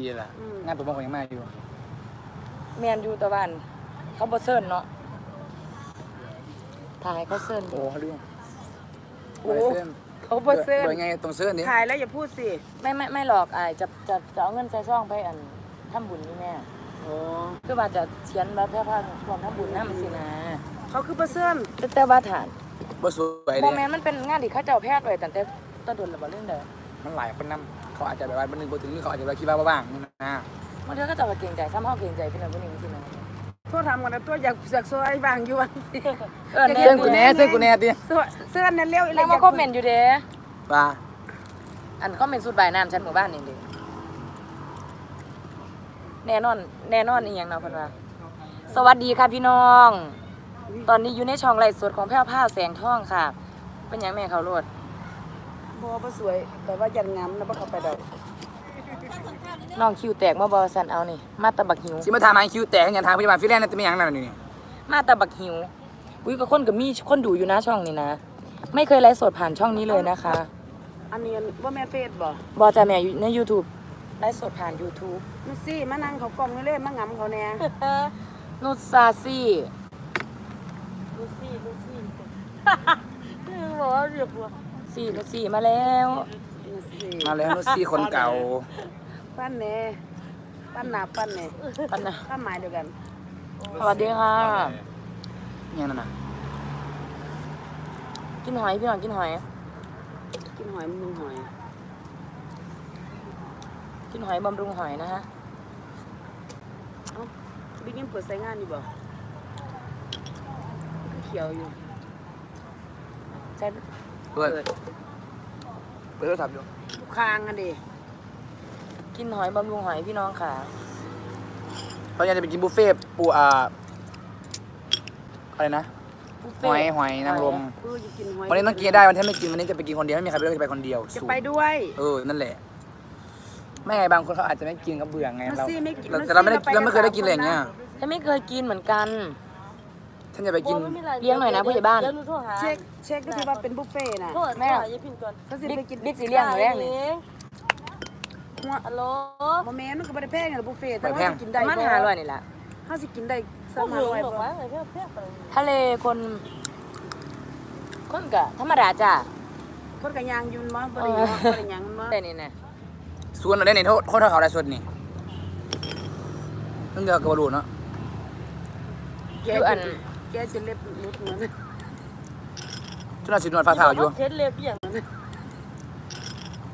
ดีล่ะ อืม งานตัวบ้านของยังมาอยู่แมนอยู่ตะวัน เขาบ่เซิร์นเนาะถ่ายเขาเซิร์นโอ้เขาดูโอ้โอ้เส้นเขาบ่เซิร์นโดยไงตรงเสื้อนี้ถ่ายแล้วอย่าพูดสิไม่ไม่ไม่หรอกอายจะจะจะเอาเงินใส่ซองไปอันทำบุญนี่แม่โอ้คือว่าจะเขียนว่าเพื่อพาพร้อมทำบุญนำสินะเขาคือบ่เซิร์นแต่แต่ว่าฐานบ่สวยโมเด้เมนต์มันเป็นงานที่เขาเจ้าแพทย์ไว้ตั้งแต่ต้นเดือนหรือบ่เรื่องเด้อมันหลายคนนํ เขาอาจจะแบบว่ามันนึงบ่ถึงหรือเขาอาจจะแบบคิดว่าบ่ว่างนั่นนะบางเทื่อก็เจะเกรงใจซ้ำเฮาเกรงใจพี่น้องผู้หญิงสินะโทษทำกันนะตัวอยากอยากซอยบางอยู่วันสิเออดี๋แน่ยวเส้นกูแน่เส้นกูแน่ติซอยเสื้อนั่นเร็วอีแล้วอมายากคอมเมนต์อยู่เด้ว่าอันคอมเมนต์สุดบายน้ำชั้นหมู่บ้านนี่เด้แน่นอนแน่นอนอีหยังเนาะเพิ่นว่า สวัสดีค่ะพี่น้อง ตอนนี้อยู่ในช่องไลฟ์สดของแพ้วผ้าแสงทองค่ะ เป็นหยังแม่เขาโลด บ่บ่สวยแต่ว่ายันงามนะบ่เข้าไปดอกน้องคิวแตกมาบอสันเอานี่ มาตะบักหิว สิมาถามหาคิวแตกอย่างทางพยาบาลฟิแลนซ์นั่นจะมีหยังนั่นนี่มาตะบักหิวอุ้ยก็คนกับมีคนดูอยู่นะช่องนี้นะ ไม่เคยไลฟ์สดผ่านช่องนี้เลยนะคะ อันนี้ว่าแม่นเฟซบ่บอจะแม่อยู่ใน YouTube ไลฟ์สดผ่าน YouTube นู่นสิมานั่งเขากล้องเล่นๆมางํเขาแน่นุชซาซี่ลูซี่ลูซี่บอกว่าเรียกว่า ซี่นุชซี่มาแล้วนู่นสิมาแล้วนุชซี่คนเก่า ปั้นแน่ปั้นหน้าปั้นแน่ปันนะถ้าหมายเดียวกันสวัสดีค่ะเนี่ยนั่นน่ะกินหอยพี่น้องกินหอย กินหอยมึงหอย กินหอยบำรุงหอยนะคะเอ้าบิ๊กยังเปิดใช้งานอยู่บ่คือเขียวอยู่ใช่ เปิดเปิดโทรศัพท์อยู่ลูกคางอันดิ กินหอยบำรุงหอยพี่น้องค่ะเขาอยากจะไปกินบุฟเฟ่ต์ปูอ่าอะไรนะ บุฟหเฟ่อยหอยนางรมเออจะกินหอยวันนี้ต้องกินให้ได้วันที่ไม่กินวันนี้จะไปกินคนเดียวไม่มีใครไปด้วยจะไปคนเดียวจะสู้ไปด้วย เออนั่นแหละ ไม่ไงบางคนเขาอาจจะไม่กินก็เบื่อไงมันเราซี่ไม่กินเรามันแต่เราไม่ได้ซี่เราไม่เคยได้ไปกินอะไรอย่างเงี้ยสามคนฉันไม่เคยกินเหมือนกัน ท่านจะไปกิน เลี้ยงหน่อยนะผู้ใหญ่บ้าน เดี๋ยวหนูโทรหาเช็คเช็คก็คือว่าเป็นบุฟเฟ่ต์น่ะโทรแม่แม่ยายพินก่อนเขาสิบิ๊กไปกินบิ๊กสีเลี้ยงหนูแรกนี่ หัวฮัลโหลบ่แม่นมันก็บ่ได้แพงนะบุฟเฟ่ต์แต่บ่ว่าแพงสิกินปได้ระมาณบ่ห้าร้อยนี่แหละเฮาสิกินได้พวก3หนู500บอกบ่ว่าเพื่อเพื่อไปทะเลคน คนกะธรรมดาจ้ะคนก็ย่างอยืนบ่บ่ได้เนาะบ่ได้หยังบ่แต่นี่นะส่วนเราได้ในโทษโทษเท่าเขาได้ส่วนนี่เพิ่งเดียวกับบรูเนาะแกคืออัน แกจะเล็บหลุดเหมือนจุฬาสินวดฟ้าเท้าอยู่เช็ดเล็บอย่างนั้น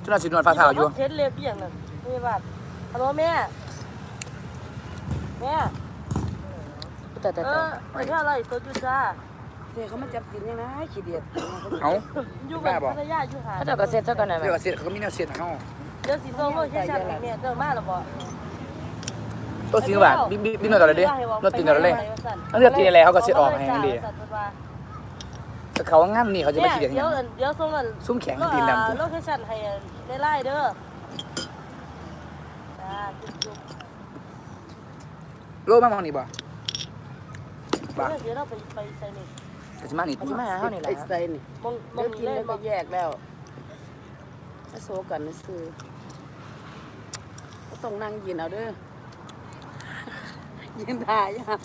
จุฬาสินวดฟ้าเท้าอยู่เช็ดเล็บอย่างนั้นไม่บาดฮัลโหลแม่ แม่แต่แต่เอแต่อไปเท่าไรตัวจุจ้าเสียเขามาจับกินยังไงขี้เดียดเอ้าอยู่กับภรรยาอยู่หาเขาเจะกระเซ็ตเจ้ากันหน่อยไหมเดี๋ยวก็เสียเขาก็มีแนวเสียเขาเดี๋ยวสิโซ่เมื่อแค่ชัดแม่เดินมาแล้วบ่ ตัวสิบบาทบิ๊กบิ๊กบิ๊กหน่อยต่อเลยดิรถติดหน่อยเลยแล้วเลือกกินอะไรเขาก็เสียออกให้ยังดีแต่เขางั้นนี่เขาจะไม่คิดอย่างเดี๋นี้ยวเดี๋ยวส่งกันซุ่มแข็งตีนดำตัวโลเคชั่นให้ในไลน์เด้อจ้าจุ๊บโลมากมองนี่บ่ๆบ่เดี๋ยวเราไปไปใส่นี่แต่จะมานี่เขาจะมาหาเขานี่แหละไอ้ใส่นี่มองมอเดี๋งยวกินเลแล้ยวก็แยกแล้วมาโซกันซื้อก็ต้องนั่งยินเอาเด้อ ยินถ่ายอะ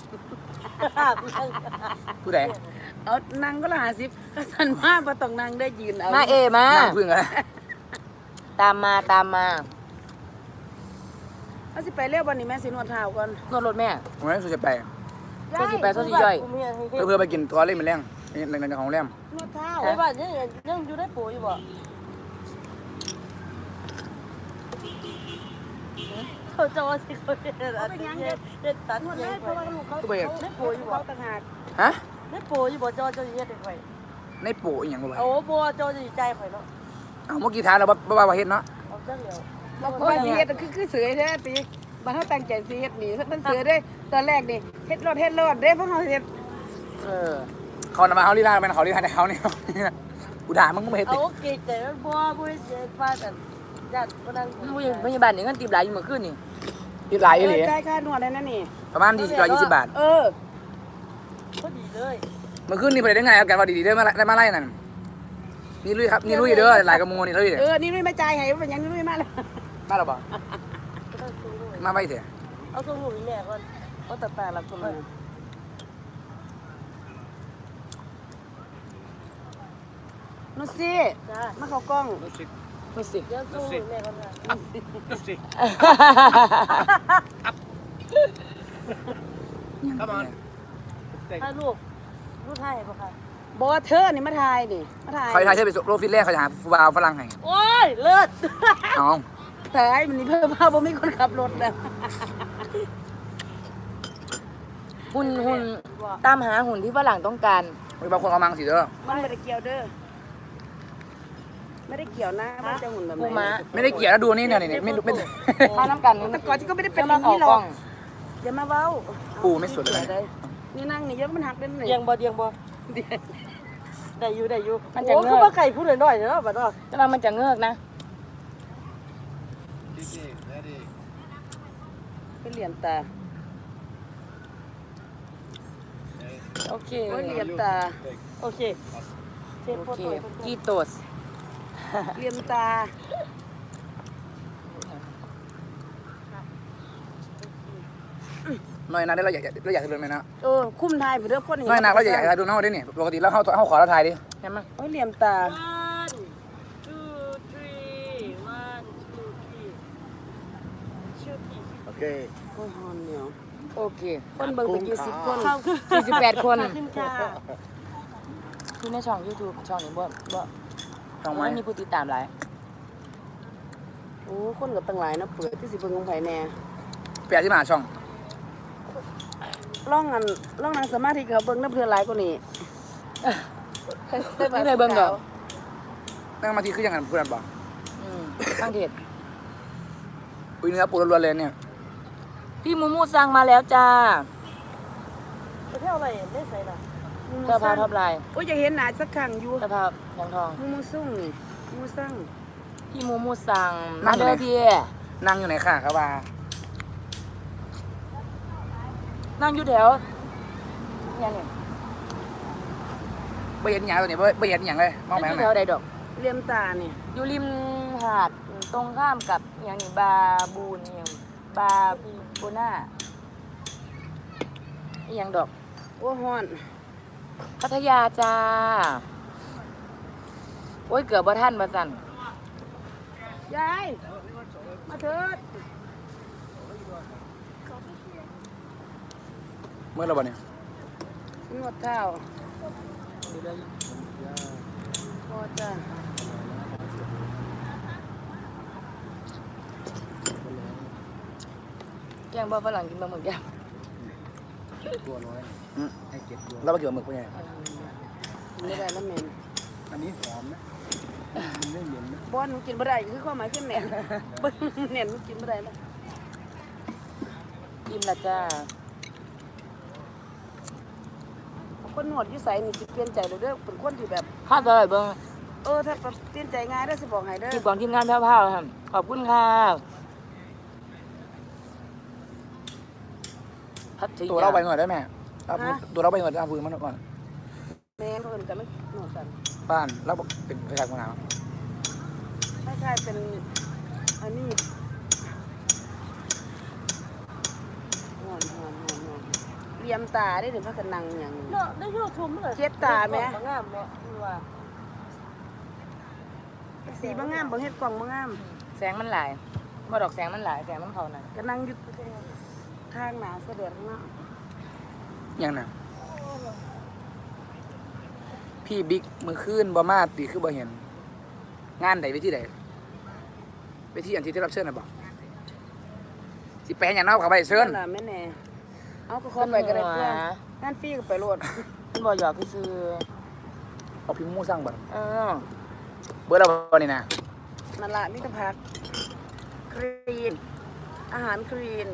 ผู้ใดเอานั่งก็ละห้าสิบก็สันมาบ่ต้องนั่งได้ยืนเอามาเอมานั่งพึ่งอะไรตามมาตามมาเอาสิไปเรียกวันนี้แม่สินวดเท้าก่อนนวดรถแม่ผมไม่รู้จะไปโซสิไปโซสิย่อยเพื่อเพื่อไปกินตัวเล่นมันแรงในในของแรมนวดเท้าไอ้บ้านยังยังอยู่ได้ปุ๋ยบ่ เขาจะว่าสิเขาเด็ดอันนี้เด็ดตัดนวดยัได้งเพราะว่าลูกเขาตัวเองได้ป่วยอยู่เขาต่างหากฮะได้ปุ๋ยบ่จอจะเฮ็ดไว้ในโปะอหย่างบ่ไปโอ้บ่จอจะใจข่อยเนาะเอาเมื่อกี้ทานเราบ้าบ้าเฮ็ดเนาะเอาจังเดียวเราก็ว่าสิเฮ็ดคือคือเสือแท้ติบ่เฮาตั้งใจเสิเฮ็ดนี่มันเสือเด้ตอนแรกนี่เฮ็ดรถเฮ็ดรถเด้เพราะเฮาเฮ็ดเออเขานำมาเขาลีลาเป็นเขาลีลาแต่เขาเนี่ยกูด่ามึงก็ไม่เฮ็ดเอาติโอเคแต่บ่บ่ได้เสียฟ้าแต่ ญาติบ่นั่งผู้ใหญ่พยาบาลนี่เงินตีบหลายอยู่เมื่อคืนนี่ลีลาอีหลีจ่ายค่านวดได้นั่นนี่ประมาณดีร้อยยี่สิบบาท เออพอดีเลยเมื่อคืนนี่ไปได้ไงเอากันว่าดีๆเด้อมาได้มาไล่นั่นนี่ลุยครับนี่ลุยเด้อหลายกระมูนี่ลุยเด้เอออนี่นุ้ยมาจ่ายให้เป็นหยังนี่นุ้ยมาแล้วมาแล้วบ่ก็ต้องเสีมาไว้เถอะเอาส่งหนูแม่ก่อนก็ตัดตาลับคนเลยนุชซี่จ้ามาเข้ากล้องไม่สิเดี๋ยวส่งหนูแม่ก่อนค่ะครับผมถ้าลูกลูกไทยป่ะค่ะบอกว่าเธอนี่มาทายนี่มาทายใครทายเธอไปโรฟิตแรกเขาจะหาฟูบาวฝรั่งให้โอ้ย เลิศน้องแต่ไอ้มันนี่เพิ่มมาบ่มีคนขับรถนะหุ่นหุ่นตามหาหุ่นที่ฝรั่งต้องการ มีบางคนเอามังสิเด้อ มันไม่ได้เกี่ยวเด้อ ไม่ได้เกี่ยวนะมันจะหุ่นแบบไหปูนม้า ไม่ได้เกลียดแล้วดูนี่เนี่ยนี่ไม่ไม่ถ้าน้ำกันแต่ก่อนที่ก็ไม่ได้เป็นจะอมาย่างเขานี้หรกล้ออกงอย่ามาเว้าปูไม่สวยเลยได้นี่นั่งนี่เยอะมันหักเป็นหนึ่งเดียงบ่เดียงบ่เดี๋ยวได้อยู่ได้อยู่มันจะโอ้เงืคืออกว่าไก่พูดหน่อยๆเนาะบัดเนาะจะมามันจะเงือกนะไปเหรียญตาโอเคโอ้ยเหรียญตาโอเคเช็ดโอโฟเคโต้กีโตส เหรียญตา น้อยนะได้เราอยากเราอยากจะเดินไหมนะเออ คุ้มทายไปเด้อคนน้อยนะเราอยากจะดูน้องได้นี่ปกติแล้วเขาเขาขอเราทายดิใช่ไหมโอ้ยเหรียญตา one two three one two three ชื่อพี่โอเคโอ้ยฮอนเหนียวโอเค คนเบิ่งไปกี่สิบคนเข้าขึ้นสี่สิบแปดคนขึ้นค่ะ คือในช่อง YouTube ช่องนี้บ่บ่ ช่องไหมไม่มีผู้ติดตามหลายโอ้คนกับตั้งหลายนะเปิดที่สิเบิ่งของไผแน่แปดที่มาช่องร่องอันร่องนางสมาธิเขาเบิ่งน้ำเพื่อนหลายกว่านี้ไม่เคยเบิ่งดอกนั่งมาทีคืออย่างนั้นเพื่อนบอกอืมข้างเทศอุ้ยเนื้อปูล้วนๆเลยเนี่ย พี่มูมูสั่งมาแล้วจ้าไปเที่ยวอะไรไม่ใส่ละเสื้อผ้าท็อปไลน์โอ้ยอยากเห็นหน้าสักครั้งอยู่เสื้อผ้า ยังทองมูมูซุ่งนี่มูสั่งพี่มูมูสั่งมาเด้อพี่นั่งอยู่ไหนค่ะครับว่านั่งอยู่แถวเนี่ยเนี่ยไม่เห็นอย่างตัวนี้ไม่เห็นอย่างเลยมองนั่งไปอยู่ข้างแถในวใดดอก เหรียญตาเนี่ยอยู่ริมหาดตรงข้ามกับอย่างนี้บาบูนอย่างบาโบน่าอหย่างดอกโอ้ฮอนพัทยาจ้าโอ้ยเกือบบ่ท่านบ่สันยายมาเถิดเมื่อไรบ่เนี่ยนวดเท้าพอจ้าแกงบ่ฝรั่งกินบะหมึกย่างอืมแล้วมาเกี่ยวกับหมึกเป็นไงไม่ได้แล้วแม่น อันนี้หอมนะมันไม่เหม็นนะบอนมันกินบ่ได้คือความหมายคือแหน่นเบิ่งแหน่นมันกินบ่ได้แล้วอิ่มละจ้าคนนวดอยู่ไสนี่สิเปลี่ยนใจเลยเด้อเป็นคนที่แบบ ข้าวซอยเบิ่งเออถ้าเปลี่ยนใจง่ายได้อสิบอกให้เด้อทีมของทีมงานแพ้วๆครับขอบคุณค่ะพัทยา ตัวเราไปหน่อยได้ไหมเอาตัวเราไปหน่อยเอาปืนมาหน่อยก่อน แม่นเพิ่นก็ไม่นวดกัน บ้านเราเป็นประชาชนหนาวคล้ายๆเป็นอันนี้นวดนวดนวดนวดเลียมตาได้ถึงพักกันนั่งอย่างนี้เนาะได้ยูทูบเลยเช็ดตาไหมงามเนาะคือว่าสีบ่งามบ่เฮ็ดกล่องบ่งาม แสงมันหลายบ่ดอกแสงมันหลายแสงมันเขาหน่อยก็นั่งอยู่ทางหนาเสด็จข้างหน้ายังน่ะ พี่บิ๊กมือขึ้นบ่มาตีคือบ่เห็น งานใดไปที่ใดไปที่อันที่ได้รับเชิญน่ะบอกสิไปอย่างนั้นเขาไปเชิญนั่นล่ะแม่แน่เอาก็ขอไปก็ได้เพื่อนงานฟรีก็ไปโลดมันบ่หยอกคือซื้อเอาพี่มูสร้างบ่เออเบอร์เราบ่นี่นะนั่นล่ะมิตรพักคลีน อาหารคลีน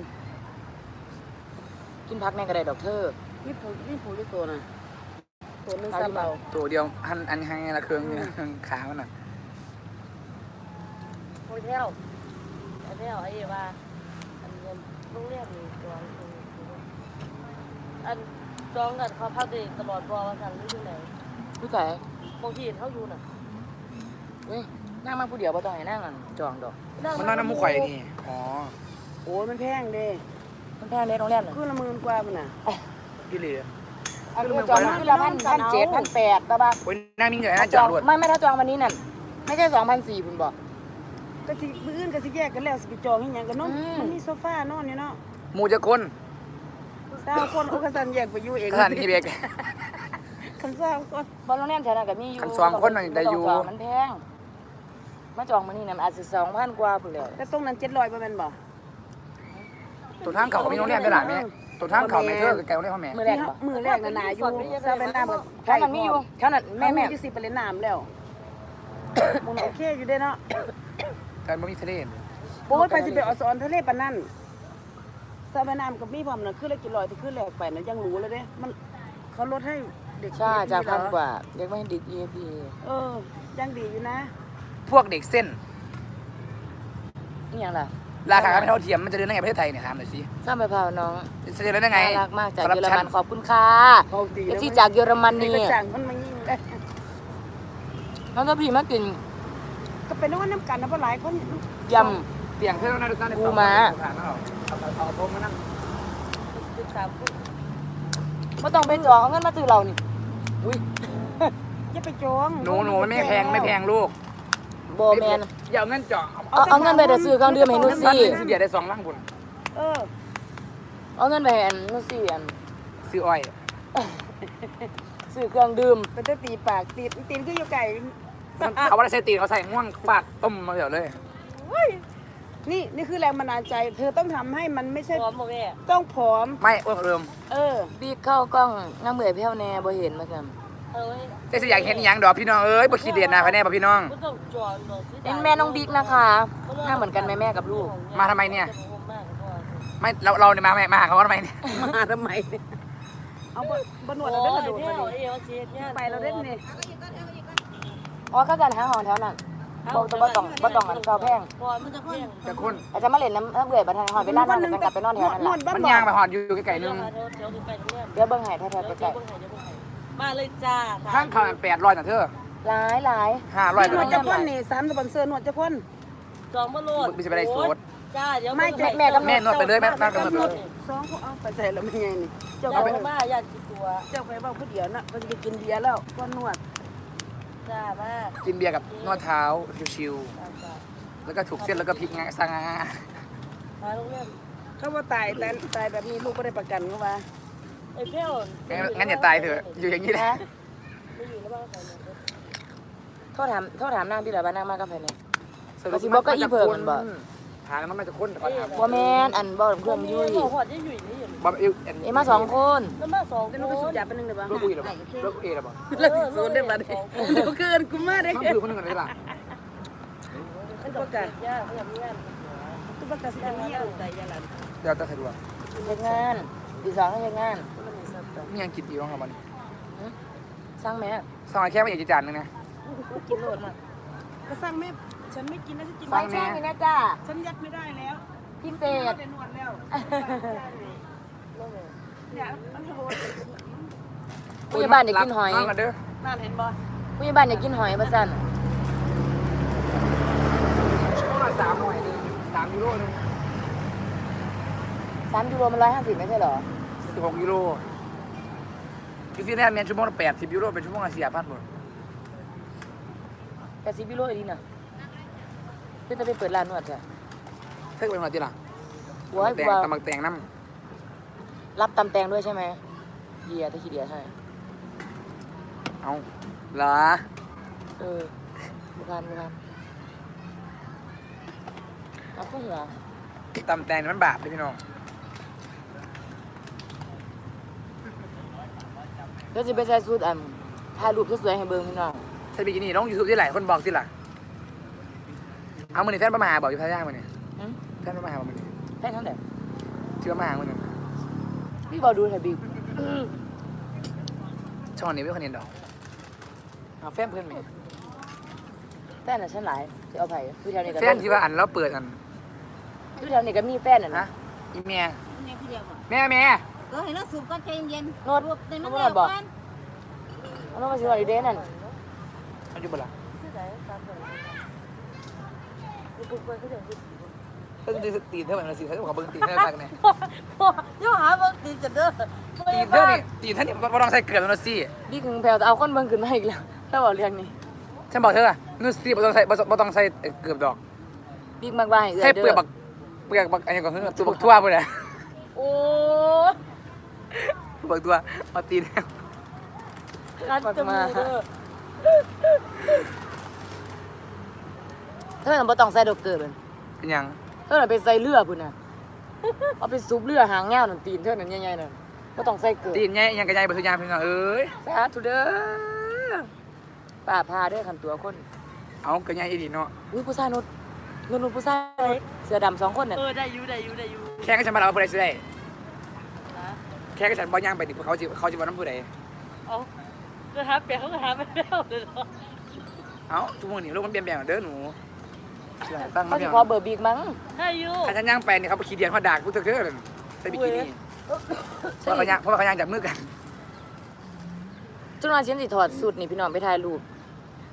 กินพักในกระไดดอกเธอนี่ผูนี่ผูอยู่ตัวน่ะ ตัวหนึงเอาซ้ำดิเบาตัวเดียวหันอันให้ละเครื่องเนี่ยขามันน่ะโฮเทลโฮเทลไอ้ว่าอันเงินโรงเรียนนี่ตัวอันจองกันเขาพักเด็กตลอดบ่ว่าซั่นหรือจังไดผู้ใส่บางทีเฮาอยู่น่ะเฮ้ยนั่งมาผู้เดียวบ่ต้องให้นั่งอันจองดอก มันน้อยน้ำมูกไข่นี่อ๋อโอ้ยมันแพงเด้มันแพงในโรงแรมน่ะคือละหมื่นกว่าพุ่นน่ะ พี่เหลือเอาคือจองมันคือละพันพันเจ็ดพันแปดบ้าบ้าโอ้ยนั่งนิ่งเลยนะจอดรถไม่ไม่ถ้าจองวันนี้นั่นไม่ใช่สองพันสี่คุณบอกก็สิมื้ออื่นก็สิแยกกันแล้วสิไปจองให้หยังกันเนาะอืมมันมีโซฟานอนอยู่เนาะหมูจะคนสาวคนโอ้กสันแยกไปอยู่เองขนาดนี้เบกคันสาวคนบอลโรงแรมแถวนั้นก็มีอยู่คันสองคนน่ะได้อยู่ต้งจงมันแพงมาจองมันนี่นะมันอาจจะสองพันกว่าพุ่นแล้วแต่ตรงนั้น700บ่แม่นบ่ตัวทางเขาก็มีโรงแรมด้วยล่ะแม่ ตัวทางเขาแม่เธอไกลโรงแรมพ่อแม่มือแรกบ่มือแรกน่ะหนาอยู่ซาเวนน้ำกับแถวนั้นมีอยู่แถวนั้นแม่แม่แม่แม่อยู่สิไปเล่นน้ำแล้วมันโอเคอยู่เด้เนาะการบ่มีทะเลโอ้ยไปสิไปอสอนทะเลปานนั้นซาเวนน้ำกับมีพร้อมน่ะคือละกี่ร้อยที่คือแรกไปน่ะยังรู้เลยเด้มันเขาลดให้เด็กใช่จากพันเหรอกว่าเด็กไม่ให้ดิก EAP เออยังดีอยู่นะ พวกเด็กเส้นนี่ยังล่ะ ราคาไม่เท่าเทียมมันจะเดินได้ไงประเทศไทยเนี่ยถามหน่อยสิสร้างไปพาวน้องจะเดินได้ไงน่ารักมากจากคอเยอรชัมันขอบคุณค่ะเขาดีเอแล้วฟซีจากเยอรมนี่นีก็จ้างมันมายิงได้น้องตัวพี่มากิน ก็เป็นว่าน้ำกันนะเพราะหลายคนยเตียงเท่านั้นนั่นกูมาผ่านมาเอาเอาเอาโต๊ะมานั่งำไม่ต้องไปจองเอาเงินมาซื้อเรานี่อุ้ยอย่าไปจองหนูหนูมันไม่แพงไม่แพงลูกโบแมน อย่าเอาเงินเจาะเอาเอาเงินไปเดี๋ยวซื้อเครื่องดื่มให้หนูบ้านสิหนึ่งซื้อเบียร์ได้สองลังบุญเออเอาเงินไปให้อันหนูสิอันซื้ออ้อยซื้อเครื่องดื่มเป็นตะตีปากตีนตีนก็อยู่ไก่มันเขาว่าใส่ตีนเขาใส่ง่วงปากต้มมาเดี๋ยวเลยนี่นี่คือแรงบันดาลใจ เธอต้องทำให้มันไม่ใช่พร้อมบ่แม่ต้องผอม ไม่อ้วนกว่าเดิม เออบิ๊กเข้ากล้องน้ำเหมื่อยแพ้วแน่บ่เห็นมากัน เอ้ยแต่สิอยากเห็นอหย่างดอกพี่น้องเอ้ยบ่ขี้เดียดนะพ่อแน่บ่พี่น้องบ่ต้องจอดหรอกเป็นแม่น้องบิ๊กนะคะหน้าเหมือนกันแม่แม่กับลูก มาทำไมเนี่ย ไม่เราเราเนี่ยมาไม่มาหาเขาทำไมเนี่ยมาทำไมเนี่ยเอาบนบนวดเราได้กระโดดมาดิเอวเสียเนี่ยไปเราเล่นนี่อ๋อเข้าใจหาหอนแถวนั้นบอกจะบ่ต้องบ่ต้องอันเก่าแพงพอมันจะแพงจะคนอาจจะมาเล่นน้ำน้ำเหมื่อยบัดทันหอนไปร้านนั้นจะกลับไปนอนแถวนั้นนวล่ะดบ้านมันบ่ยางไปหอดอยู่ไกลๆนึงเดี๋ยวไปตรงนี้เดี๋ยวเบิ่งให้แท้ๆเดี๋ยวใกล้ เบิ่งให้เดี๋ยวเบิ่งให้มาเลยจ้าข้างเขาแปดร้อยนะเธอๆหลายหลายห้าร้อยนวดจะพ่นนี่สามสปอนเซอร์นวดจะพ่นจองบ่โลดไม่ใช่ไปได้โสดจ้าเดี๋ยวแม่แม่กับแม่นวดไปเลยแม่นั่งกันหมดเลยสองเขาเอาไปใส่แล้วไม่ไงนี่เจ้าเจ้าไปไปมาญาติตัวเจ้าไปเบ้าผู้เดียวน่ะก็จะกินเบียร์แล้วก็นวดจ้ามากินเบียร์กับนวดเท้าชิวจ้าจ้าๆแล้วก็ถูกเส้นแล้วก็พลิกงาสางามาโรงเรียนเขาว่าตายแต่ตายแบบนี้ลูกไม่ได้ประกันเขาว่า ไอ้เพี้ยวงั้นอย่าตายเถอะ อยู่อย่างนี้แหละนะ ไม่อยู่แล้วบ้างใส่เนี่ยโทษถามโทษถามนางที่เหลือบ้านนางมากับไผเนี่ยก็สิบอกก็อีเพิ่งมันบ่ทางนั้นมันจะค้นก่อนถามบ่แม่นอันบ่เพื่อนยุ้ยหอดยังอยู่นี่อยู่บ่เอ็นเอ็มมาสองคนแล้วมาสองคแต่นหนูไปสูบยาไปนึงเลยบ้างรถอุ้ยหรอบ่รถอุ้ยหรอบ่แล้วสิสูดได้บ้างเดี๋ยวเกินกูมาเด้มันคือคนหนึ่งเลยล่ะมันประกาศย่าเขาอยากมีงานตุประกาศสิมีเอาใจยาลันเดี๋ยวจะสะดวกเฮ็ดงานตีสองให้เฮ็ดงาน มียังกินอยู่บ้างครับมันสร้างแม่สมัยแค่ไม่อยากจะจานนึงนะ กินโลดมาก็สั่งแม่ฉันไม่กินแล้วฉันกินสั่ไม่งใช่นี่นะจ้าฉันยัดไม่ได้แล้วพิเศไม่ษได้นวดแล้วเนี่ยมันโหดผู้ใหญ่บ้านอยากกินหอยนั่งกันเด้อนั่นเห็นบ่ผู้ใหญ่บ้านอยากกินหอยว่าซั่นชั่วโมงละสามหน่อยหนึงสามยูโรหนึง3ยูโรมัน150ไม่ใช่เหรอสิบหกยูโร คือที่แน่เมียนชั่วโมงละแปดสิบยูโรเป็นชั่วโมงละสี่พันหมด80ยูโรอีดีน่ะเพิ่นจะไปเปิดร้านนวดจ้ะเท่าเป็นวันที่ละโอ้ยแตงว่าตำบักแตงน้รับตำแตงด้วยใช่ไหมเดียตะขี้เดียใช่ำเอาเหรอเออบุคานบุคานเอาข้าวหัวตำแตงนี่มันบาปเลยพี่น้อง เดี๋ยวจะไปใส่สูตรอันถ่ายรูปสวยๆให้เบิ่งพี่น้องใช่บิกินี่ลงยูทูบที่หลายคนบอกสิล่ะเอามือนี่แฟนประมาหาบอกอยู่พัทยามือนี่หึแฟนประมาหาบอกมือนี่แค่นั้นแหละเชื่อมาหามือนี่พี่บอกดูเถอะบิ๊กช่องนี้ไม่คนเห็นดอกเอาแฟนเพื่อนมีแฟนน่ะฉันหลายจะเอาไผ่อยู่แถวนี้ก็แฟนที่ว่าอันแล้วเปิดอันอยู่แถวนี้ก็มีแฟนน่ะนะนะอีเมียเนี่ยพี่ เดียวก่อนแม่แม่ก็ให้เราสูบก็ใจเย็นโนดรวบในโนมันดแล้วบอกกันเอาโนดมาสิว่าดีเด้นั่นอายุบ่ละที่ไหนตามไปกูกูไปเขาเดี๋ยวเอก็จะตีนเท่าไหร่ละสิถ้าขอเบิ่งตีนเท่าไหร่เนี่ยพ่อย่อหาเบิ่งตีจะเด้อตีนเท่านี่ตีนเท่านี่บ่ต้องใส่เกลือแล้วสิบิ๊กถึงแพลวจะเอาคนเบิ่งขึ้นมาอีกแล้วถ้าบอกเรื่องนี้ฉันบอกเธอนู่นสิบ่ต้องใส่บ่ต้องใส่เกลือดอก บิ๊กมากว่าให้เอื้อใส่ยเปลือกเด้อบักเปลือกบักอันนี้ก่อนคือตัวบักทั่วไปเลยโอ้ บักตัวเอาตีนกัดจมูกเด้อเธอน่ะบ่ต้องใส่ดอกเกลือเบิ่นเป็นหยังเธอน่ะไปใส่เรือพุ่นน่ะเอาไปซุปเรือหางยาวนั่นตีนเธอนั่นใหญ่ๆนั่นบ่ต้องใส่เกลือตีนใหญ่ยังกระจายไปทุกอย่างพี่น้องเอ้ยสาธุเด้อป้าพาเด้อคันตัวคนเอากระใหญ่อีดีเนาะอุ้ยผู้ชายนุชนุชนุชผู้ชายนุชเสือดำสองคนน่ะเออได้อยู่ได้อยู่ได้อยู่แค่ก็ฉันมาเอาผู้ใดสิได้ฮะ แค่ก็ฉันบ่ย่างไปดิเขาสิเขาสิว่าน้ำผู้ใดเอาก็หาเปียกเขาก็หาไม่ได้เลยเนาะเอ้าทุกมื้อนี้โลกมันเปลี่ยนแปลงเด้อหนูสิให้ฟังเขามาสิเดี๋ยวขอเบอร์บิ๊กมั้งให้อยู่ถ้าฉันย่างไปนี่เขาไปขี้เดียนเขาด่ากูเถอะเด้อใส่บิกินี่เพราะเขาย่างเพราะว่าเขาย่างจับมือกันจุนวันฉันสิถอดสุดนี่พี่น้องไปถ่ายรูป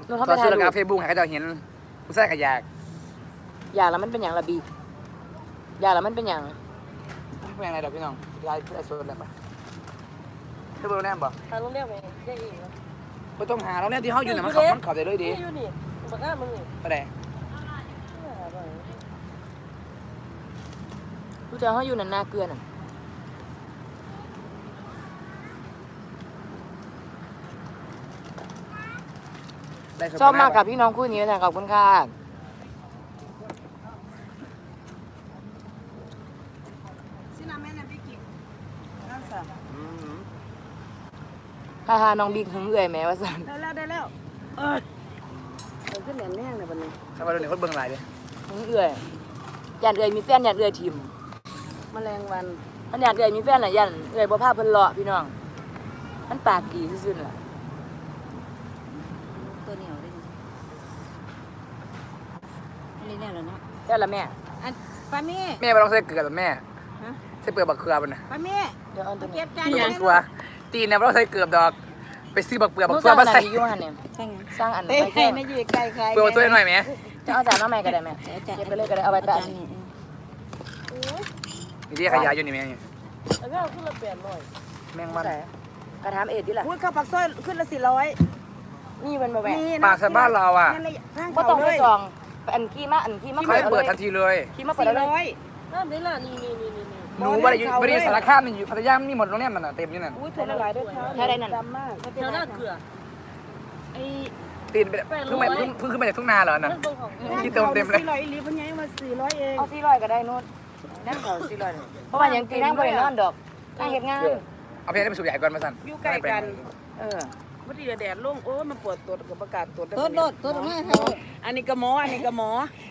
นุชเขาตไปอนถ่าซื้ยอแล้วรูก็ปเฟซบุ๊กให้เขาเจ้าเห็นผู้ชายก็อยาก อย่าแล้วมันเป็นอย่างละบิ๊กอย่าแล้วมันเป็นอย่าง ไม่เป็นไรดอกพี่น้องยายได้สดแล้วปะเธอบ่รู้แน่บ่ทางโรงเรียนไปได้อีกเนาะบ่ต้องหาเราเนี่ยที่เฮาอยู่น่ะมันเข้ามันเข้าได้เลยดินี่อยู่นี่บักอ้ามึงนี่บ่ได้รู้จักเขาอยู่นั่นนาเกลือน่ะได้สดชอบมากกับพี่น้องคู่นี้นะขอบคุณค่ะ สิน้ำแม่น่ะพี่กิ๊กนั่นซะ อืม ฮ่าฮ่าน้องบิ๊กหึงเอื่อยแม้ว่าสันได้แล้วได้แล้วเออเออขึ้นแหลมแน่งเลยบัดนี้ถ้าว่าเดี๋ยวนี้คนเบิ่งหลายเด้หึงเอื่อยยันเอื่อยมีแฟนยันเอื่อยทิมแมลงวันมันยันเอื่อยมีแฟนน่ะยันเอื่อยบ่พาเพิ่นเลาะพี่น้อง มันปากดีซื่อๆน่ะตัวเหนียวได้อันนี้แน่แล้วเนาะแล้วล่ะแม่ อันป้าแม่แม่บ่ต้องใส่เกลือหรอกแม่ฮะใส่เปลือกบักเขือมันน่ะป้าแม่เดี๋ยวเอาตัวนี้เก็บจานอีหยังตัว ตีนเนี่ยบ่ต้องใส่เกลือดอก ไปซื้อบักเปลือกบักหนูเขือสร้างอัมานไหนใส่อยู่หั่นเนี่ยใช่ไงสร้างอันเอ้ไปยแค่ไม่ยืดไกลใครเปลือกมาช่วยหน่อยแม่จะเอาจานน้องแม่ก็ได้แม่เดี๋ยวจะเก็บไปเลยก็ได้เอาไปแปะจานนี่นี่ที่ขยะอยู่นี่แม่นี่แล้วก็ขึ้นละแปดร้อยแมงวันใส่กระถามเอ็ดดิล่ะอุ้ยข้าวปักซอยขึ้นละสี่ร้อยนี่มันบ่แม่นี่ปากใส่บ้านเราอะนั่นเลยทางบ่เขาต้องเลไปยจองอันขี้มาอันขี้มาเขาให้เปิดทันทีเลยขี้มาเปิดสี่แล้วร้อยนั่นนี่ล่ะนี่นี่นี่นี่นี่ หนูบ่ได้อยู่บ่ได้อยู่สารคามนี่อยู่พัทยามีหมดโรงแรมมันน่ะเต็มอยู่นั่นอุ้ยเธอละหลายด้วยเท้าถ้าได้นั่น ดำมากแถวหน้าเกลือไอ้ตีนไปเพิ่งมาเพิ่งเพิ่งขึ้นมาจากทุ่งนาเหรอน่ะนั่นตรงของที่เติมเต็มเลย สี่ร้อยอีหลีเพิ่นยังมาสี่ร้อยเองเอาสี่ร้อยก็ได้นู่นนั่งเขาสี่ร้อยเพราะว่ายังตีนั่งบริเวณนอนดอกนั่งเห็ดงานเอาเพลงให้ไปสูบใหญ่ก่อนมาสั่นอยู่ใกล้กัน เออ พอดีแดดลงโอ้ยมาปวดตัวกับประกาศตัวจโต๊ดโดดโต๊ดออกมาให้อันนี้ก็หมออันนี้ก็หมอ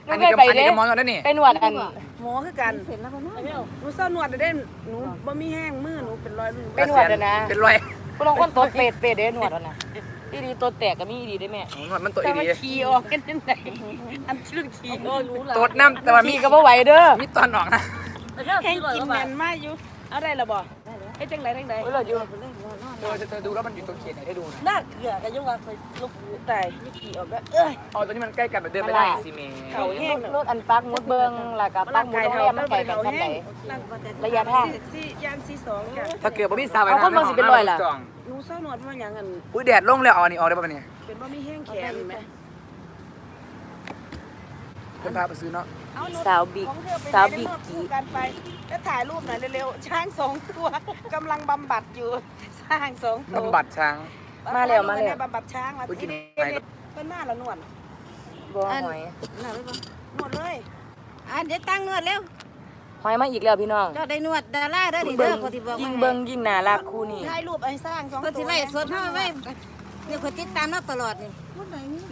อันนี้ก็อันนี้ก็มอนแล้วนี่ไปหนวดอันหมอคือกันเสร็จแล้วก็มาไอ้เหี้ยหนูเศร้าหนวดได้หนูบ่มีแห้งมือหนูเป็นรอยมือไปหนวดอะนะเป็นรอยพวกเราคนตัวเป็ดเป็ดเด้หนวดอะนะดีดีตัวแตกก็มีดีได้แม่หนวดมันตัวแต่อีว่าดีขี่ออกกันจังไดอันชื่อขี่ออกรู้ละตดน้ำแต่ว่ามีมีก็บ่ไหวเด้อมีตอนออกนะไอ้เหี้ยแห้งสี่ร้อยกิกนว่าแมบาทนมาอยู่เอาได้ละบ่ไอ้จังไรจังไดโอ้ยเราอยู่ เออเธอดูแล้วมันอยู่ตรงเขตไหนให้ดูนะหน้าเกลือกันยังว่าไปลบตายไม่ขี่ออกแล้วเอ้ย อ๋อตอนนี้มันใกล้กันแบบเดินไปได้สิเมย์เขาแห้งรถอันปักมุดเบิงแล้วก็ปักมุดโรงแรมมันไกลกันชั้นใดระยะทางสี่ยามสี่สองจ้ะถ้าเกิดบ่มีสาวเอาคนมาสิเป็นร้อยล่ะจองหนูเศร้าหนวดมาอย่างนั้นอุ้ยแดดลงแล้วเอาอันนี้ออกได้ป่ะเนี่ยเป็นบ่มีแห้งแขนไหมเพิ่นพาไปซื้อเนาะเอาหนูสาวบิ๊กของเธอไปสาวไหนบิ๊กได้กี้คู่กันไปแล้วถ่ายรูปหน่อยเร็วๆช้างสองตัวกำลังบำบัดอยู่ ช้างสองตัวบำบัดช้าง มาแล้วมาแล้ว บำบัดช้างมาอุ๊ยกินเอ็ดไหนเอ็ดเป็นหน้าละหนวดบ่หอยหน่อยไปบ่หมดเลยอะเดี๋ยวตั้งนวดเร็วหอยมาอีกแล้วพี่น้องเจ้าได้นวดดาราเด้อดิเบิ่เด้องคนที่บอกยิ่งว่าเบิ่งยิ่งน่ารักคู่นี้ถ่ายรูปไอ้สร้างสองคนตัที่วไล่สดเฮาไว้เดี๋ยวคนติดตามเราตลอดนี่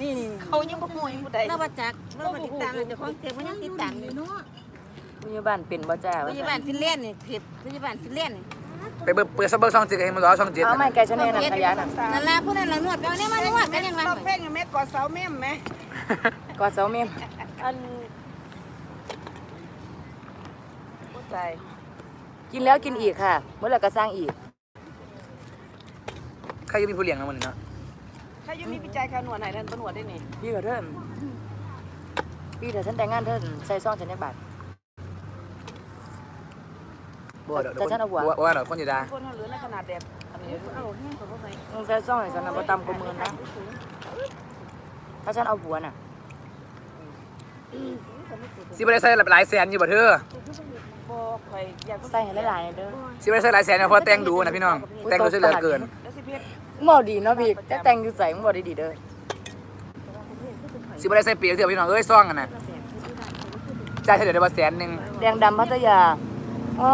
นี่นี่เขายังบ่มวยผู้ใดเราบ่จักเราบ่ติดตามเราเจ้าของเก็บมันยังติดตามอยู่เนาะพยาบาลเป็นบ่จ้าพยาบาลฟินแลนด์นี่เพจพยาบาลฟินแลนด์นี่ ไปเบิกเปิดซับเบิร์ช่องเจ็ดกันให้มันรอช่องเจ็ดเอาไม่แกชะแนนน่ะขยะน่ะนั่นล่ะผู้นั้นเรานวดไปเอาเนี่ยมานวดกันยังไงรอบเพ่งแม่กอดเสาแม่มไหมกอดเสาเมมอันผู้ใจกินแล้วกินอีกค่ะ เมื่อไหร่ก็สร้างอีกใครจะมีผู้เลี้ยงนะมันนี่เนาะถ้ายังมีวิจัยการหนวดไหนท่านตำรวจได้นี่พี่กับเธอพี่เถอะฉันแต่งงานเธอใส่ซองฉันยักบาท บ่เดี๋ยวแต่ฉันเอาหัวบ่ว่าเดี๋ยวคนจะด่าคนเขาเหลือในขนาดแบบอันนี้เอาแห้งกว่าพวกไหนมึงใส่ซ่องให้ฉันนะบ่ต่ำกว่าหมื่นนะถ้าฉันเอาผัวน่ะสิบ่ได้ใส่หลายแสนอยู่บ่เธอบอกข่อยอยากใส่ให้หลายๆเด้อสิบ่ได้ใส่หลายแสนเพราะแต่งดูนะพี่น้อง แต่งดูซะเหลือเกินแล้วสิเพชรมึงบอกดีเนาะพี่แต่แต่งอยู่ใส่มึงบอกดีๆเด้อสิบ่ได้ใส่ปีกเถื่อพี่น้องเอ้ยซ่องกันน่ะจ่ายเฉลี่ยได้บ่แสนหนึงแดงดำพัทยา อ๋อ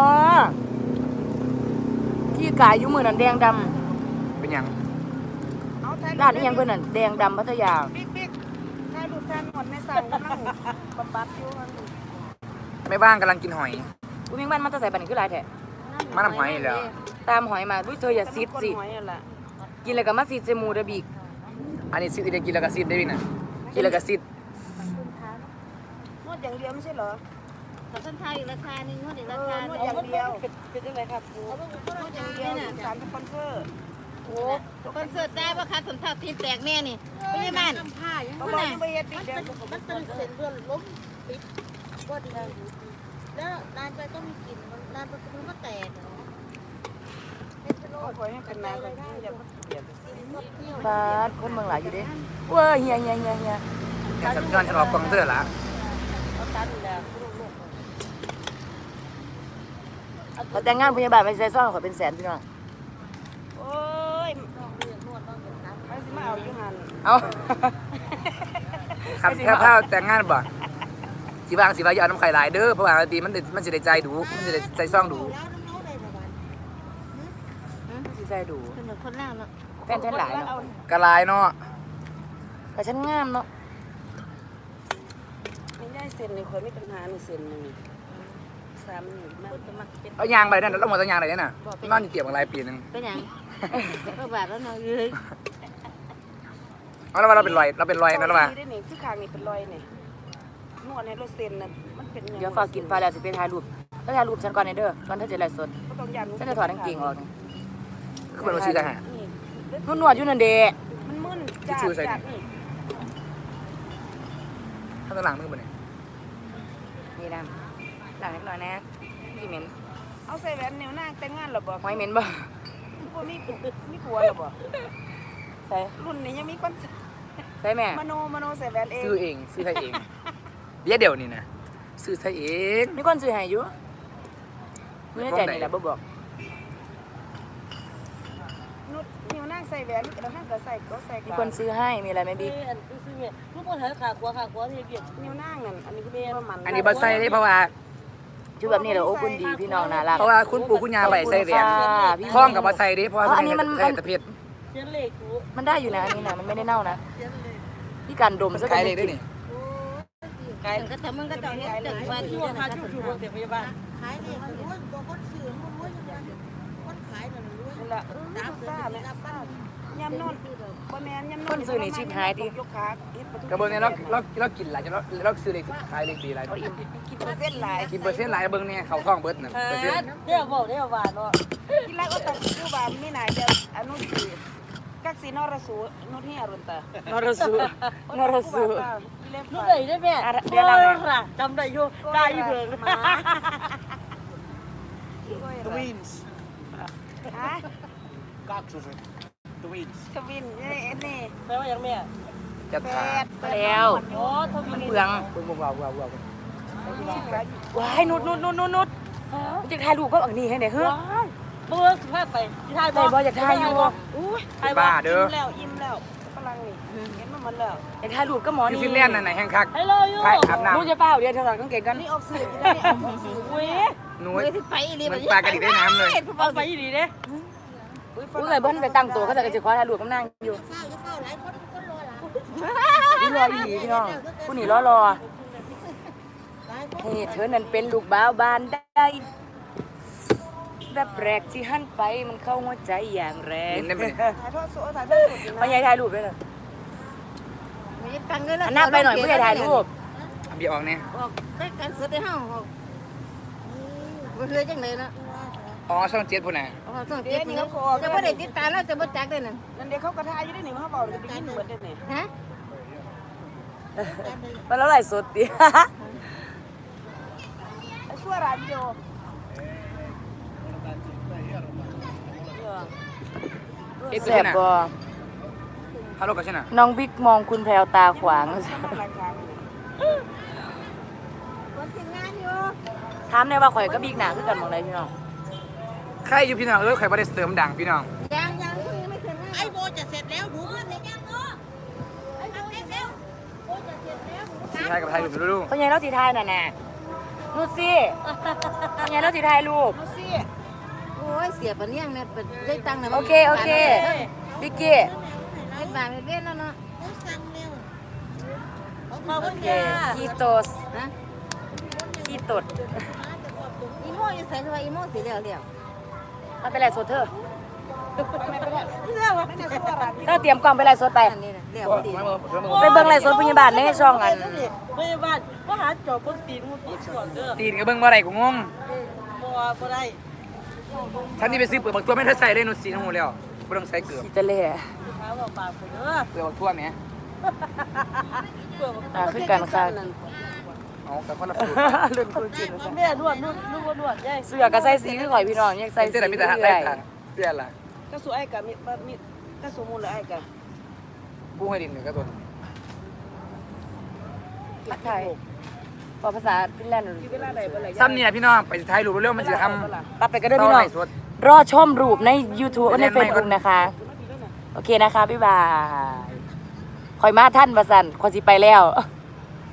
ที่กายอยู่มือนั่นแดงดเป็นหยังเอาถ่ายำร้านนี้ยังเพิ่นนั่นแดงดำพัทยา บิ๊กบิ๊กถ่ายรูปแทนหมดในสั่งกำลังบำบัดอยู่มันไม่ว่างกำลังกินหอย อุ้ยแมงมันมันจะใส่ปันนี้คือหลายแท้มาน้ำหอยแล้วตามหอยมาด้วยเธออย่าซิดสิ คนหอยนั่นล่ะกินอะไรกับมาซิดเจมูเดอบีกอันนี้ซิดได้กินแล้วก็ซิดได้พี่น่ะกินแล้วก็ซิดนวดอย่างเดียวไม่ใช่เหรอ แต่ต้นไทยอีกราคาหนึ่งงวดอีกราคานหวนึ่ดงอย่างเดียวเป็นยังไงครับครูนวดอย่างเดียวสามสปอนเซอร์โอ้คอนเสิร์ตได้ปะคะสนทาตีนแตกแน่นี่พยาบาลเขาบอกยังไม่เฮ็ดบิ๊กเดียวมันเป็นเส้นเลือดล้มปิดก็ดีแล้วนานไปก็มีกลิ่นนานไปมันก็แตกเขาปล่อยให้เป็นนานเลยอย่ามาเปลี่ยนบาดคนเมืองหลายอยู่ด้เว้ยเฮียเฮียเฮียเฮียแค่สัญญาณฉันออกกล้องเธอละเอาตันแล้ว พอแต่งงานพยาบาลไปใส่ซ่องขอเป็นแสนพี่น้องโอ้ยไปสิมาเอาอยู่หันเอาครับแค่ถ้าแต่งงานบ่สิว่างสิว่าอย่าเอาน้ำไข่หลายเด้อเพราะว่าบางทีมันได้มันสิได้ใจดูมันสิได้ใจซ่องดูสิใส่ดูเป็นเหมือนคนล่างเนาะแฟนฉันหลายเนาะกระลายเนาะแต่ฉันงามเนาะไม่ได้เซ็นนี่คนไม่ปัญหานี่เซ็นนี่ สามนี่มันจะมาเป็นเอายางไปนั่นแล้วหมดตัวยางอะไรเนี่ยน่ะนอนอยู่เตียงมาหลายปีหนึงเป็นอย่างก็บาดแล้วเนาะเลยเอาแล้วว่าเราเป็นรอยเราเป็นรอยนั่นหรอวะได้นี่คือคางนี่เป็นรอยนี่นวดให้รถเซ็นน่ะมันเป็นเดี๋ยวฝากกินฟ้าแล้วสิไปถ่ายรูปแล้วถ่ายรูปฉันก่อนในเด้อก่อนเธอจะไลฟ์สดบ่ต้องยานฉันจะถอดกางเกงออกนี่คือคนเราซื้อทหารนี่นุ่นนวดอยู่นั่นเด้มันมึนทิชจากชู่ใส่ดิจากนี่ข้างหลังมึงบ่เนี่ยนี่นะ หลังนิดหน่อยนะพี่เหม็นเอาใส่แหวนนิ้วนางแต่งงานหรอบ่หอยเหม็นบ่บ่มีมีผัวหรอบ่ใส่รุ่นนี้ยังมีคนใส่แม่มโนมโนใส่แหวนเองซื้อเองซื้อให้เองเดี๋ยวเดี๋ยวนี่นะซื้อให้เองมีคนซื้อให้อยู่มีในใจนี่แหละบ่บอกนุดนิ้วนางใส่แหวนกระทั่งก็ใส่ก็ใส่มีคนซื้อให้มีอะไรไหมมีบิ๊กอันซื้อเนี่ยลูกคนหายขาขวาขาขวาที่เบียดนิ้วนางนั่นอันนี้คือประมาณอันนี้บ่ใส่ได้เพราะว่า ชุดแบบนี้เหรอโอ้คุณดีพี่น้องน่ารัก เพราะว่าคุณปู่คุณย่าใบใส่เหรียญขอบคุณค่ะพี่ท้องกับบ่ใส่ดิเพราะว่าอ๋ออันนี้มัน ใส่ตะเพียดเสียนเหล็กกูมันได้อยู่นะอันนี้นะมันไม่ได้เน่านะพี่การดมซะขายเลยด้วยนี่ไก่ก็แต่มึงก็ต้องเฮ็ดตึกว่าดีชั่วนะพาคะชั่วชั่วเสียพยาบาลขายเนี่ยมันรู้ตัวคนซื้อมันรู้ยังไงคนขายน่ะรู้นั่นล่ะเออซ่าแม่ซ่ายามน อนบ่แม่นยามนอนคนซื้อนี่ชิบหายดิ ยกขาเฮ็ดประตูกระเบื้องเนี่ยเราเราเรากินหลายจนเราเราซื้อเลยขายเลยดีหลายกินเปอร์เซ็นต์หลายกินเปอร์เซ็นต์หลายเบิ่งเนี่ยเขาท้องเบิดน่ะเปอร์เซ็นต์เดี๋ยวบอกเดี๋ยวว่าเนาะกินแล้วก็ตัดคือว่ามีนายจะอนุสีกักสีนรสูนุที่อรุณตานรสูนรสูลูกเลยได้แม่จำได้อยู่ได้อยู่เบิ่งทวินส์ฮะ Kaksoset. Twins. ทวินนี่นี่แปลว่าอย่างแม่จะแปทาดแล้วโอ้ทวีเปลืองเบิ่งว้าวว้าวว้าวว้ายนุดนุดนุดนุดนุดมันจะถ่ายรูปก็อันนี้ให้เด้อเฮ้ยเบิ่งสุภาพไปที่ไทยได้บ่อยากถ่ายอยู่อุ้ยบ้าเด้ออิ่มแล้วอิ่มแล้วฝรั่งนี่เห็นมันหมดแล้วอยากถ่ายรูปก็หมออยู่นี่ฟินแลนด์นั่นน่ะแห้งคักฮัลโหลยูไปอาบน้ลูกจะเปล่าเดี๋ยวเธอถอดกางเกงกันนี่ออกสื่ออยู่แล้วนี่ออกสื่ออุ้ยำหนูเลยที่ไปอีหลีมันปลากระดิกได้น้ำเลยเอาไปดีเด้ อุ้ยฝอุ้ยรั่งเบิ้ลไปตั้งตัวเขาจะกระจิขอถ่ายรูปกับนางอยู่เฝ้าเฝ้าหลายคนคนรอหลังนี่รออีหลีพี่น้องผู้นี่รอรอเหตุเธอนั้นเป็นลูกบ้าวบานได้แบบแรกที่หันไปมันเข้าหัวใจอย่างแรงเห็นได้ไหม ถ่ายทอดสดถ่ายทอดสดอยู่พ่อนะใหญ่ถ่ายรูปด้วยเหรอมีตังค์เลยนะอันหน้าไปหน่อยผู้ใหญ่ถ่ายรูปเอาเบียร์ออกเนี่ยออกได้การสุดได้ห้องออกบ่เฮือจังเลยนะ อ๋อช่องเจ็ดพุ่นน่ะอ๋อช่องเจ็ดนี่เขาขอจะไม่ได้ติดตาแล้วจะไม่จักได้นั่นนั่นเดียวเขากระทายอยู่ได้หนิว่าเขาบอกจะไปกินเหมือนเดิหนึ่งฮะมันแล้วไหลสดดิชั่วร้านเดียแสบก็ฮัลโหลกันใช่ไหมน้องบิ๊กมองคุณแพลวตาขวางถามในว่าข่อยก็บิ๊กหนาขึ้นกันมองไรพี่น้อง ใครอยู่พี่น้องเอ้ยใครบ่ได้เสริมดังพี่น้อง ยังยังพรุ่งนี้ไม่เสร็จนะไอโบจะเสร็จแล้วดูเพื่อนเลยยังโบไอโบเร็วเร็วโบจะเสร็จแล้วสีไทยกับไทยดูดูเพราะยังเราสีไทายน่ะน่ะนูดสิเพราะยังเราสีไทายรูปโอ้ยเสียปะเนี่ยเนี่ยเป็นได้ตังค์นะโอเคโอเคบิ๊กกี้เฮ็ดบาทเฮ็ดเว้นแล้วเนาะสั่งเร็วขอบคุโอณเคค่ะคีโตสนะคีตดอีโมอยู่ใส่คือว่าอีโมสิแล้วแล้ว มันเป็นไรสดเธอเรื่องวะเธอเตรียมกล่องไปไรสดไปอันนี้น่ะแล้วพอดีไปเบิ่งไรสดพยาบาลในช่องอันพยาบาลว่าหาจอบคนตีนมันตีนก่อนเด้อตีนกับเบิ่งบ่ได้กูงงบ่บ่ได้ท่านนี่ไปซื้อเปลือกบักตัวไม่ได้ใส่เลยหนูสีน้ำหูแล้วบ่ต้องใส่เกลือขีจะเล่หาว่าปากไปเด้อเปลือกบักตัวแหมเพื่ออ่าคือกันค่ะ เอาแต่คนละสูตรรุ่นครูจินแม่นวดนวดนวดนวดยายเสื้อก็ใส่สีคือข่อยพี่น้องยังใส่ใส่สีเสื้อมีแต่หัดเรื่ได้อยทางเสื้อละก็สู้ไอ้กับมีมีก็สู้มูลเลยไอ้กับปูให้ดินกับตัวทักทายบอกภาษาฟินแลนด์อยู่เวลาใดบ่ล่ะซ้ำเนี่ยพี่น้อง ไปถ่ายรูปเร็วๆมันจะทำรับไปก็ได้พี่น้องสดรอชมรูปใน YouTube ในเรียนใหม่ Facebook ก่อนนะคะ โอเคนะคะบ๊ายบายคอยมาท่านประสันคอยสิไปแล้ว